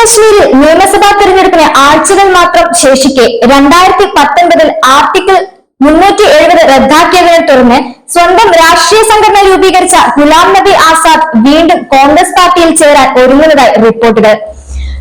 കാശ്മീരിൽ നിയമസഭാ തെരഞ്ഞെടുപ്പിന് ആഴ്ചകൾ മാത്രം ശേഷിക്കെ രണ്ടായിരത്തി പത്തൊൻപതിൽ ആർട്ടിക്കിൾ മുന്നൂറ്റി എഴുപത് റദ്ദാക്കിയതിനെ തുടർന്ന് സ്വന്തം രാഷ്ട്രീയ സംഘടന രൂപീകരിച്ച ഗുലാം നബി ആസാദ് വീണ്ടും കോൺഗ്രസ് പാർട്ടിയിൽ ചേരാൻ ഒരുങ്ങുന്നതായി റിപ്പോർട്ടുകൾ.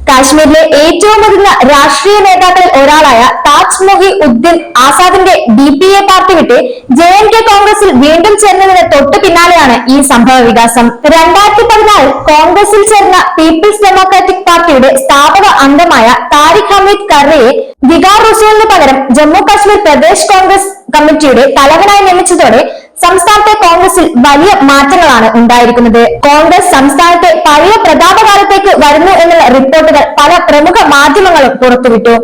കാശ്മീരിലെ ഏറ്റവും മുതിർന്ന രാഷ്ട്രീയ നേതാക്കളിൽ ഒരാളായ താജ് മൊഹി ഉദ്ദീൻ ആസാദിന്റെ ഡി പി എ പാർട്ടി വിട്ട് ജെ എൻ കെ കോൺഗ്രസിൽ വീണ്ടും ചേർന്നതിന് തൊട്ടു പിന്നാലെയാണ് ഈ സംഭവ വികാസം. രണ്ടായിരത്തി പതിനാലിൽ കോൺഗ്രസിൽ ചേർന്ന പീപ്പിൾസ് ഡെമോക്രാറ്റിക് പാർട്ടിയുടെ സ്ഥാപക അംഗമായ താരിഖ് ഹമീദ് കർറയെ വികാർ റസൂലിന് പകരം ജമ്മു കാശ്മീർ പ്രദേശ് കോൺഗ്രസ് കമ്മിറ്റിയുടെ തലവനായി നിയമിച്ചതോടെ സംസ്ഥാനത്തെ കോൺഗ്രസിൽ വലിയ മാറ്റങ്ങളാണ് ഉണ്ടായിരിക്കുന്നത്. കോൺഗ്രസ് സംസ്ഥാനത്തെ പഴയ പ്രതാപകാലത്തേക്ക് വരുന്നു എന്നുള്ള റിപ്പോർട്ടുകൾ പല പ്രമുഖ മാധ്യമങ്ങളും പുറത്തുവിട്ടു.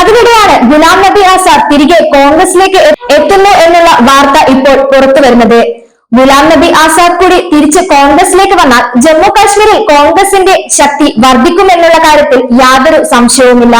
അതിനിടെയാണ് ഗുലാം നബി ആസാദ് തിരികെ കോൺഗ്രസിലേക്ക് എത്തുന്നു എന്നുള്ള വാർത്ത ഇപ്പോൾ പുറത്തു വരുന്നത്. ഗുലാം നബി ആസാദ് കൂടി തിരിച്ച് കോൺഗ്രസിലേക്ക് വന്നാൽ ജമ്മു കാശ്മീരിൽ കോൺഗ്രസിന്റെ ശക്തി വർദ്ധിക്കുമെന്നുള്ള കാര്യത്തിൽ യാതൊരു സംശയവുമില്ല.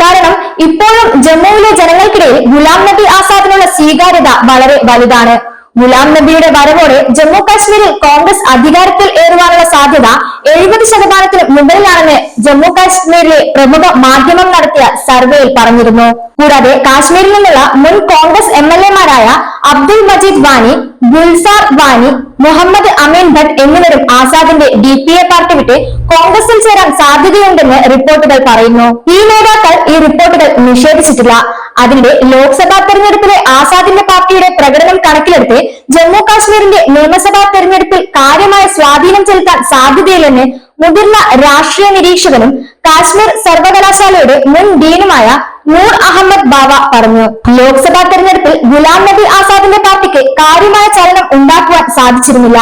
കാരണം ഇപ്പോഴും ജമ്മുവിലെ ജനങ്ങൾക്കിടയിൽ ഗുലാം നബി ആസാദിനുള്ള സ്വീകാര്യത വളരെ വലുതാണ്. ഗുലാം നബിയുടെ വരവോടെ ജമ്മു കാശ്മീരിൽ കോൺഗ്രസ് അധികാരത്തിൽ ഏറുവാനുള്ള സാധ്യത എഴുപത് ശതമാനത്തിന് മുകളിലാണെന്ന് ജമ്മു കാശ്മീരിലെ പ്രമുഖ മാധ്യമം നടത്തിയ സർവേയിൽ പറഞ്ഞിരുന്നു. കൂടാതെ കാശ്മീരിൽ നിന്നുള്ള മുൻ കോൺഗ്രസ് എം എൽ എമാരായ അബ്ദുൾ മജീദ് വാനി ഗുൽസാർ വാനി മുഹമ്മദ് അമീൻ ഭട്ട് എന്നിവരും ആസാദിന്റെ ഡി പി എ പാർട്ടി വിട്ട് കോൺഗ്രസിൽ ചേരാൻ സാധ്യതയുണ്ടെന്ന് റിപ്പോർട്ടുകൾ പറയുന്നു. ഈ നേതാക്കൾ ഈ റിപ്പോർട്ടുകൾ നിഷേധിച്ചിട്ടില്ല. അതിനിടെ ലോക്സഭാ തെരഞ്ഞെടുപ്പിലെ ആസാദിന്റെ പാർട്ടിയുടെ പ്രകടനം കണക്കിലെടുത്ത് ജമ്മു കാശ്മീരിന്റെ നിയമസഭാ തെരഞ്ഞെടുപ്പിൽ കാര്യമായ സ്വാധീനം ചെലുത്താൻ സാധ്യതയില്ലെന്ന് മുതിർന്ന രാഷ്ട്രീയ നിരീക്ഷകനും കാശ്മീർ സർവകലാശാലയുടെ മുൻ ഡീനുമായ നൂർ അഹമ്മദ് ബാവ പറഞ്ഞു. ലോക്സഭാ തെരഞ്ഞെടുപ്പിൽ ഗുലാം നബി ആസാദിന്റെ പാർട്ടിക്ക് കാര്യമായ ചലനം ഉണ്ടാക്കുവാൻ സാധിച്ചിരുന്നില്ല.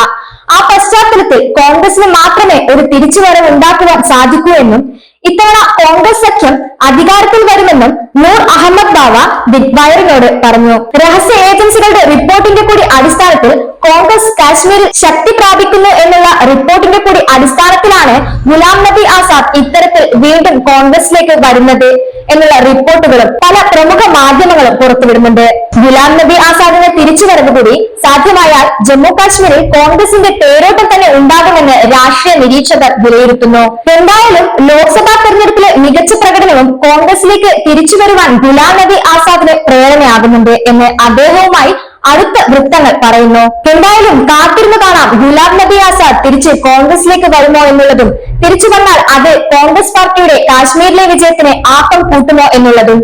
ആ പശ്ചാത്തലത്തിൽ കോൺഗ്രസിന് മാത്രമേ ഒരു തിരിച്ചുവരവ് ഉണ്ടാക്കുവാൻ സാധിക്കൂ എന്നും ഇത്തവണ കോൺഗ്രസ് സഖ്യം അധികാരത്തിൽ വരുമെന്നും നൂർ അഹമ്മദ് ബാവ ബിഗ് വയറിനോട് പറഞ്ഞു. രഹസ്യ ഏജൻസികളുടെ റിപ്പോർട്ടിന്റെ കൂടി അടിസ്ഥാനത്തിൽ കോൺഗ്രസ് കാശ്മീരിൽ ശക്തി പ്രാപിക്കുന്നു എന്നുള്ള റിപ്പോർട്ടിന്റെ കൂടി അടിസ്ഥാനത്തിലാണ് ഗുലാം നബി ആസാദ് ഇത്തരത്തിൽ വീണ്ടും കോൺഗ്രസിലേക്ക് വരുന്നത്. എന്നുള്ള റിപ്പോർട്ടുകളും പല പ്രമുഖ മാധ്യമങ്ങളും പുറത്തുവിടുന്നുണ്ട്. ഗുലാം നബി ആസാദിന്റെ തിരിച്ചുവരവ് കൂടി സാധ്യമായാൽ ജമ്മു കാശ്മീരിൽ കോൺഗ്രസിന്റെ പേരോട്ടം തന്നെ ഉണ്ടാകുമെന്ന് രാഷ്ട്രീയ നിരീക്ഷകർ വിലയിരുത്തുന്നു. എന്തായാലും ലോക്സഭാ തെരഞ്ഞെടുപ്പിലെ മികച്ച പ്രകടനവും കോൺഗ്രസിലേക്ക് തിരിച്ചു വരുവാൻ ഗുലാം നബി ആസാദിന് പ്രേരണയാകുന്നുണ്ട് എന്ന് അദ്ദേഹവുമായി അടുത്ത വൃത്തങ്ങൾ പറയുന്നു. എന്തായാലും കാത്തിരുന്ന് കാണാം. ഗുലാബ് നബി ആസാദ് തിരിച്ച് കോൺഗ്രസിലേക്ക് വരുമോ എന്നുള്ളതും തിരിച്ചു വന്നാൽ അത് കോൺഗ്രസ് പാർട്ടിയുടെ കാശ്മീരിലെ വിജയത്തിന് ആക്കം കൂട്ടുമോ എന്നുള്ളതും.